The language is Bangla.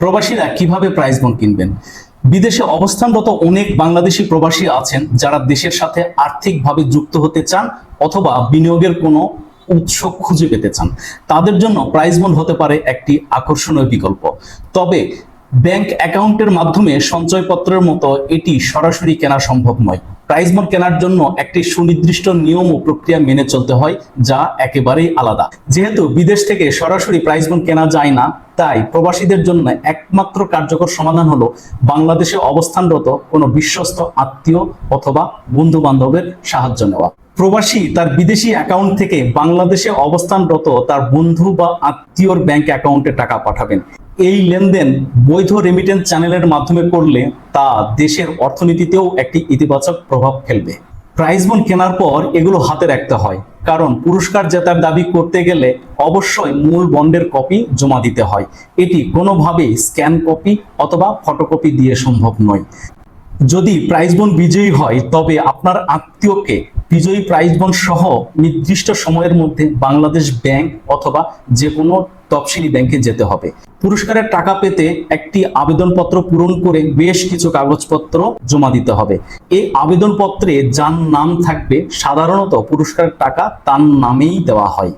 প্রবাসীরা কীভাবে প্রাইজ বন্ড কিনবেন? বিদেশে অবস্থানরত অনেক বাংলাদেশি প্রবাসী আছেন যারা দেশের সাথে আর্থিকভাবে যুক্ত হতে চান অথবা বিনিয়োগের কোনো উৎস খুঁজে পেতে চান। তাদের জন্য প্রাইজ বন্ড হতে পারে একটি আকর্ষণীয় বিকল্প। তবে ব্যাংক অ্যাকাউন্টের মাধ্যমে সঞ্চয়পত্রের মতো এটি সরাসরি কেনা সম্ভব নয়। প্রাইজ মোড কেনার জন্য একটি সুনির্দিষ্ট নিয়ম ও প্রক্রিয়া মেনে চলতে হয়, যা একেবারেই আলাদা। যেহেতু বিদেশ থেকে সরাসরি প্রাইজ মোড কেনা যায় না, তাই প্রবাসীদের জন্য একমাত্র কার্যকর সমাধান হলো বাংলাদেশে অবস্থানরত কোনো বিশ্বস্ত আত্মীয় অথবা বন্ধু বান্ধবের সাহায্য নেওয়া। প্রবাসী তার বিদেশি অ্যাকাউন্ট থেকে বাংলাদেশে অবস্থানরত তার বন্ধু বা আত্মীয়র ব্যাংক অ্যাকাউন্টে টাকা পাঠাবেন। এই লেনদেন বৈধ রেমিটেন্স চ্যানেলের মাধ্যমে করলে তা দেশের অর্থনীতিতেও একটি ইতিবাচক প্রভাব ফেলবে। প্রাইজ বন্ড কেনার পর এগুলো হাতে রাখতে হয়, কারণ পুরস্কার জেতার দাবি করতে গেলে অবশ্যই মূল বন্ডের কপি জমা দিতে হয়। এটি কোনোভাবেই স্ক্যান কপি অথবা ফটোকপি দিয়ে সম্ভব নয়। যদি প্রাইজ বন্ড বিজয়ী হয়, তবে আপনার আত্মীয়কে বিজয়ী প্রাইজ বন্ড সহ নির্দিষ্ট সময়ের মধ্যে বাংলাদেশ ব্যাংক অথবা যে কোনো তফসিলি ব্যাংকে যেতে হবে। পুরস্কারের টাকা পেতে একটি আবেদনপত্র পূরণ করে বেশ কিছু কাগজপত্র জমা দিতে হবে। এই আবেদনপত্রে যার নাম থাকবে, সাধারণত পুরস্কারের টাকা তার নামেই দেওয়া হয়।